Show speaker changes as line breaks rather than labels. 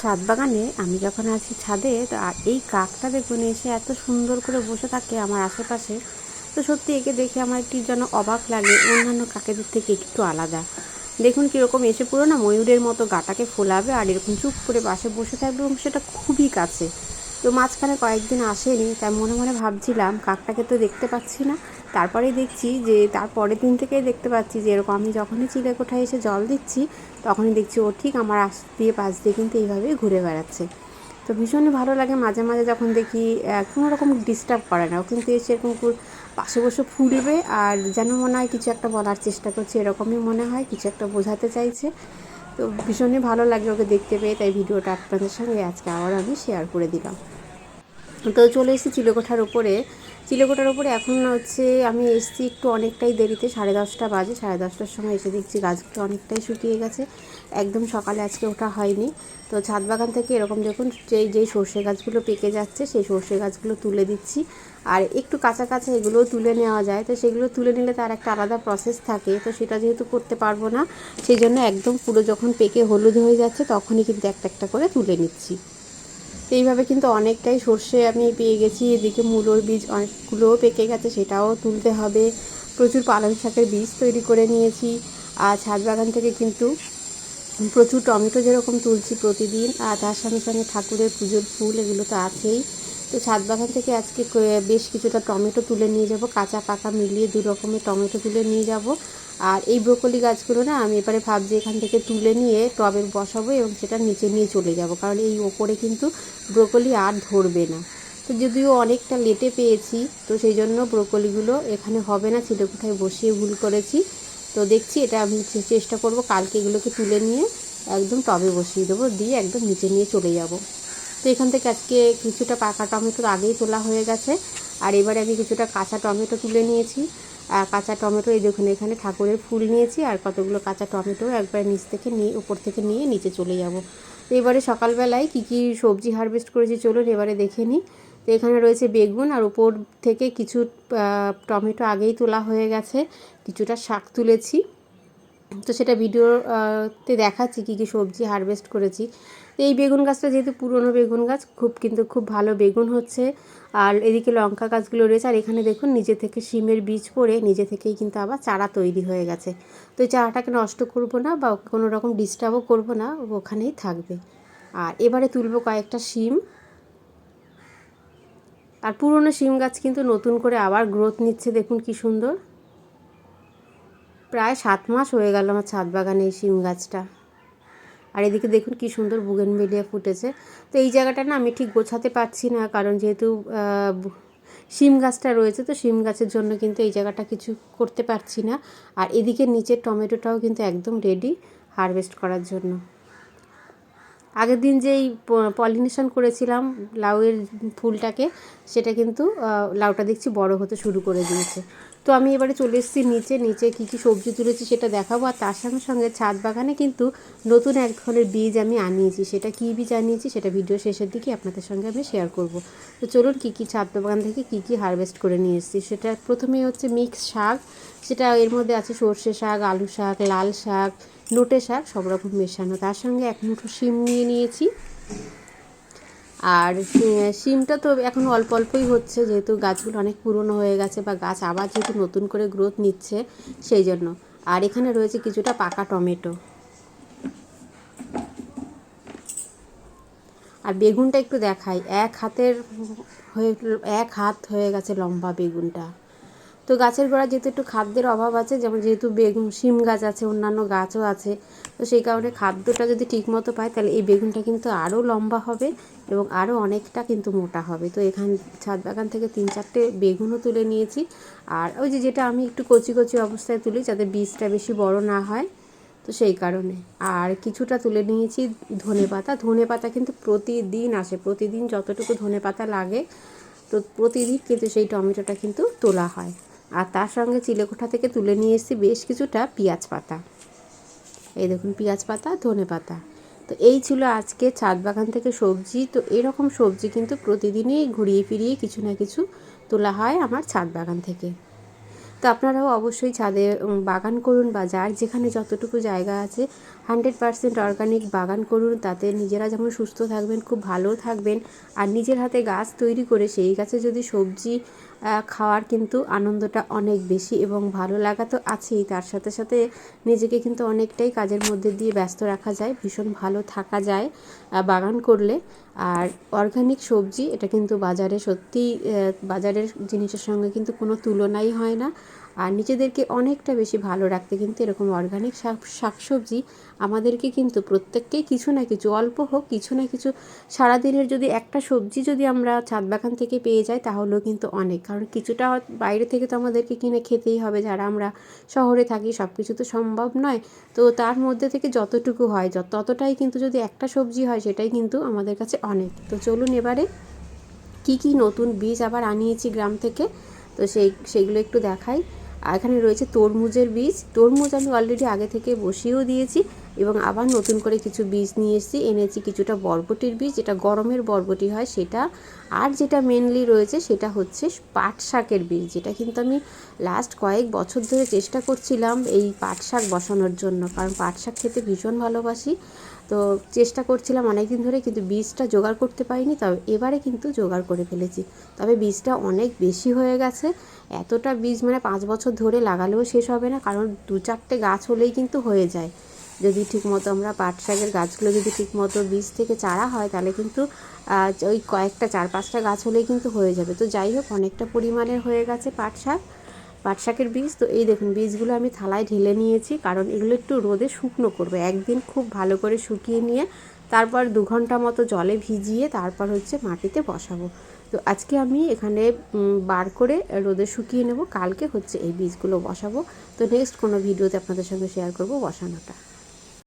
ছাদ বাগানে আমি যখন আছি ছাদে এই কাকটা দেখুন এসে এত সুন্দর করে বসে থাকে আমার আশেপাশে। তো সত্যি একে দেখে আমার একটু যেন অবাক লাগে, অন্যান্য কাকেদের থেকে একটু আলাদা। দেখুন কীরকম এসে পুরো না ময়ূরের মতো গাটাকে ফোলাবে আর এরকম চুপ করে পাশে বসে থাকবে এবং সেটা খুবই কাছে। তো মাঝখানে কয়েকদিন আসেনি, তাই মনে মনে ভাবছিলাম কাকটাকে তো দেখতে পাচ্ছি না। তারপরেই দেখছি যে তার পরের দিন থেকেই দেখতে পাচ্ছি যে এরকম আমি যখনই চিলে কোঠায় এসে জল দিচ্ছি, তখনই দেখছি ও ঠিক আমার আশ দিয়ে পাশ দিয়ে কিন্তু এইভাবেই ঘুরে বেড়াচ্ছে। তো ভীষণই ভালো লাগে মাঝে মাঝে যখন দেখি কোনো রকম ডিস্টার্ব করে না। ও কিন্তু এসে এরকম পাশে বসে ফুলবে আর যেন মনে হয় কিছু একটা বলার চেষ্টা করছে, এরকমই মনে হয়, কিছু একটা বোঝাতে চাইছে। তো ভীষণই ভালো লাগে ওকে দেখতে পেয়ে, তাই ভিডিওটা আপনাদের সঙ্গে আজকে আবার আমি শেয়ার করে দিলাম। তো চলে এসেছি চিলেকোঠার উপরে। চিলেকোঠার উপরে এখন হচ্ছে আমি এসেছি একটু অনেকটাই দেরিতে, সাড়ে দশটা বাজে, সাড়ে দশটার সময় এসে দেখছি গাছগুলো অনেকটাই শুকিয়ে গেছে। একদম সকালে আজকে ওঠা হয়নি। তো ছাদ বাগান থেকে এরকম দেখুন, যেই যেই সর্ষে গাছগুলো পেকে যাচ্ছে, সেই সর্ষে গাছগুলো তুলে দিচ্ছি। আর একটু কাঁচা কাঁচা এগুলোও তুলে নেওয়া যায়। তো সেগুলো তুলে নিলে তার একটা আলাদা প্রসেস থাকে। তো সেটা যেহেতু করতে পারব না, সেই জন্য একদম পুরো যখন পেকে হলুদ হয়ে যাচ্ছে, তখনই কিন্তু একটা একটা করে তুলে নিচ্ছি। এইভাবে কিন্তু অনেকটাই সর্ষে আমি পেয়ে গেছি। এদিকে মূলোর বীজ অনেকগুলোও পেকে গেছে, সেটাও তুলতে হবে। প্রচুর পালং শাকের বীজ তৈরি করে নিয়েছি। আর ছাদ বাগান থেকে কিন্তু প্রচুর টমেটো যেরকম তুলছি প্রতিদিন, আর তার সঙ্গে সঙ্গে ঠাকুরের পুজোর ফুল, এগুলো তো আছেই। তো ছাদ বাগান থেকে আজকে বেশ কিছুটা টমেটো তুলে নিয়ে যাব, কাঁচা পাকা মিলিয়ে দু রকমের টমেটো তুলে নিয়ে যাব। আর এই ব্রোকলি গাছগুলো না আমি এবারে ভাবছি এখান থেকে তুলে নিয়ে টবে বসাবো এবং সেটা নিচে নিয়ে চলে যাব। কারণ এই ওপরে কিন্তু ব্রোকলি আর ধরবে না। তো যদিও অনেকটা লেটে পেয়েছি, তো সেই জন্য ব্রোকলিগুলো এখানে হবে না চিলেকোঠায় বসিয়ে ভুল করেছি। তো দেখছি এটা আমি চেষ্টা করব কালকে এগুলোকে তুলে নিয়ে একদম টবে বসিয়ে দেবো, দিয়ে একদম নিচে নিয়ে চলে যাব। তো এখান থেকে আজকে কিছুটা পাকা টমেটো আগেই তোলা হয়ে গেছে, আর এবারে আমি কিছুটা কাঁচা টমেটো তুলে নিয়েছি। আর কাঁচা টমেটো, এই দেখুন, এখানে ঠাকুরের ফুল নিয়েছি আর কতগুলো কাঁচা টমেটো একবার নিচ থেকে নিয়ে, উপর থেকে নিয়ে নিচে চলে যাব। তো এবারে সকালবেলায় কী কী সবজি হারভেস্ট করেছি চলুন এবারে দেখে নিই। তো এখানে রয়েছে বেগুন আর উপর থেকে কিছু টমেটো আগেই তোলা হয়ে গেছে। কিছুটা শাক তুলেছি। তো সেটা ভিডিওতে দেখাচ্ছি কী কী সবজি হারভেস্ট করেছি। তো এই বেগুন গাছটা যেহেতু পুরনো বেগুন গাছ, খুব কিন্তু খুব ভালো বেগুন হচ্ছে। আর এদিকে লঙ্কা গাছগুলো রয়েছে, আর এখানে দেখুন নিজে থেকে শিমের বীজ পড়ে, নিজে থেকেই কিন্তু আবার চারা তৈরি হয়ে গেছে। তো এই চারাটাকে নষ্ট করব না বা কোনো রকম ডিস্টার্বও করব না, ওখানেই থাকবে। আর এবারে তুলবো কয়েকটা শিম। আর পুরনো শিম গাছ কিন্তু নতুন করে আবার গ্রোথ নিচ্ছে, দেখুন কি সুন্দর। প্রায় সাত মাস হয়ে গেল আমার ছাদ বাগানে এই শিম গাছটা। আর এদিকে দেখুন কি সুন্দর বুগেনভেলিয়া ফুটেছে। তো এই জায়গাটা না আমি ঠিক গোছাতে পারছি না, কারণ যেহেতু শিম গাছটা রয়েছে, তো শিম গাছের জন্য কিন্তু এই জায়গাটা কিছু করতে পারছি না। আর এদিকে নিচের টমেটোটাও কিন্তু একদম রেডি হারভেস্ট করার জন্য। আগের দিন যেই পলিনেশন করেছিলাম লাউয়ের ফুলটাকে, সেটা কিন্তু লাউটা দেখছি বড় হতে শুরু করে দিয়েছে। তো আমি এবারে চলে এসেছি নিচে নিচে কী কী সবজি তুলেছি সেটা দেখাবো। আর তার সঙ্গে সঙ্গে ছাদ বাগানে কিন্তু নতুন এক ধরনের বীজ আমি আনিয়েছি। সেটা কী বীজ আনিয়েছি সেটা ভিডিও শেষের দিকে আপনাদের সঙ্গে আমি শেয়ার করব। তো চলুন কী কী ছাদ বাগান থেকে কী কী হারভেস্ট করে নিয়ে এসেছি। সেটা প্রথমেই হচ্ছে মিক্স শাক। সেটা এর মধ্যে আছে সর্ষে শাক, আলু শাক, লাল শাক নোটে শাক, সব রকম মেশানো। তার সঙ্গে এক মুঠো শিম নিয়ে নিয়েছি। আর শিমটা তো এখন অল্প অল্পই হচ্ছে, যেহেতু গাছগুলো অনেক পুরনো হয়ে গেছে বা গাছ আবার যেহেতু নতুন করে গ্রোথ নিচ্ছে, সেই জন্য। আর এখানে রয়েছে কিছুটা পাকা টমেটো। আর বেগুনটা একটু দেখাই, এক হাতের হয়ে, এক হাত হয়ে গেছে লম্বা বেগুনটা। তো গাছের গোড়া যেহেতু একটু খাদ্যের অভাব আছে, যেমন যেহেতু বেগুন, শিম গাছ আছে, অন্যান্য গাছও আছে, তো সেই কারণে খাদ্যটা যদি ঠিকমতো পায়, তাহলে এই বেগুনটা কিন্তু আরও লম্বা হবে এবং আরও অনেকটা কিন্তু মোটা হবে। তো এখান, ছাদ বাগান থেকে তিন চারটে বেগুনও তুলে নিয়েছি। আর ওই যে যেটা আমি একটু কচি কচি অবস্থায় তুলি, যাতে বীজটা বেশি বড় না হয়, তো সেই কারণে। আর কিছুটা তুলে নিয়েছি ধনে পাতা। ধনে পাতা কিন্তু প্রতিদিন আসে, প্রতিদিন যতটুকু ধনে পাতা লাগে, তো প্রতিদিন কিন্তু সেই টমেটোটা কিন্তু তোলা হয়। আর তার সঙ্গে চিলেকোঠা থেকে তুলে নিয়ে এসেছি বেশ কিছুটা পেঁয়াজ পাতা। এই দেখুন, পেঁয়াজ পাতা, ধনে পাতা। তো এই ছিল আজকে ছাদ বাগান থেকে সবজি। তো এরকম সবজি কিন্তু প্রতিদিনই ঘুরিয়ে ফিরিয়ে কিছু না কিছু তোলা হয় আমার ছাদ বাগান থেকে। তো আপনারাও অবশ্যই ছাদে বাগান করুন বা যার যেখানে যতটুকু জায়গা আছে হান্ড্রেড পারসেন্ট অর্গানিক বাগান করুন, তাতে নিজেরা যেমন সুস্থ থাকবেন, খুব ভালো থাকবেন। আর নিজের হাতে গাছ তৈরি করে সেই গাছে যদি সবজি খাওয়ার কিন্তু আনন্দটা অনেক বেশি এবং ভালো লাগা তো আছেই। তার সাথে সাথে নিজেকে কিন্তু অনেকটাই কাজের মধ্যে দিয়ে ব্যস্ত রাখা যায়, ভীষণ ভালো থাকা যায় বাগান করলে। আর অর্গানিক সবজি, এটা কিন্তু বাজারে সত্যি বাজারের জিনিসের সঙ্গে কিন্তু কোনো তুলনাই হয় না। আর নিজেদেরকে অনেকটা বেশি ভালো রাখতে কিন্তু এরকম অর্গানিক শাক শাকসবজি আমাদেরকে কিন্তু প্রত্যেককেই কিছু না কিছু, অল্প হোক কিছু না কিছু সারাদিনের যদি একটা সবজি যদি আমরা ছাদ বাগান থেকে পেয়ে যাই তাহলেও কিন্তু অনেক। কারণ কিছুটা বাইরে থেকে তো আমাদেরকে কিনে খেতেই হবে। যারা আমরা শহরে থাকি সব কিছু তো সম্ভব নয়। তো তার মধ্যে থেকে যতটুকু হয় ততটাই কিন্তু যদি একটা সবজি হয় সেটাই কিন্তু আমাদের কাছে অনেক। তো চলুন এবারে কি কি নতুন বীজ আবার আনিয়েছি গ্রাম থেকে, তো সেই সেগুলো একটু দেখাই। আর এখানে রয়েছে তরমুজের বীজ। তরমুজ আমি অলরেডি আগে থেকে বসিয়েও দিয়েছি। এবং আবার নতুন করে কিছু বীজ নিয়ে এসেছি। এনেছি কিছুটা বরবটির বীজ, যেটা গরমের বরবটি হয় সেটা। আর যেটা মেনলি রয়েছে সেটা হচ্ছে পাট শাকের বীজ, যেটা কিন্তু আমি লাস্ট কয়েক বছর ধরে চেষ্টা করছিলাম এই পাট শাক বসানোর জন্য, কারণ পাট শাক খেতে ভীষণ ভালোবাসি। তো চেষ্টা করছিলাম অনেক দিন ধরে, কিন্তু বীজটা জোগাড় করতে পারিনি, তবে এবারে কিন্তু জোগাড় করে ফেলেছি। তবে বীজটা অনেক বেশি হয়ে গেছে। এতটা বীজ মানে পাঁচ বছর ধরে লাগালেও শেষ হবে না, কারণ দু চারটে গাছ হলেই কিন্তু হয়ে যায়। যদি ঠিকমতো আমরা পাট শাকের গাছগুলো যদি ঠিকমতো বীজ থেকে চারা হয়, তাহলে কিন্তু ওই কয়েকটা চার পাঁচটা গাছ হলেই কিন্তু হয়ে যাবে। তো যাই হোক, অনেকটা পরিমাণের হয়ে গেছে পাট শাক, পাট শাকের বীজ। তো এই দেখুন, বীজগুলো আমি থালায় ঢেলে নিয়েছি, কারণ এগুলো একটু রোদে শুকনো করবে। একদিন খুব ভালো করে শুকিয়ে নিয়ে, তারপর দু ঘণ্টা মতো জলে ভিজিয়ে তারপর হচ্ছে মাটিতে বসাবো। তো আজকে আমি এখানে বার করে রোদে শুকিয়ে নেব। কালকে হচ্ছে এই বীজগুলো বসাবো। তো নেক্সট কোনো ভিডিওতে আপনাদের সঙ্গে শেয়ার করব বসানোটা।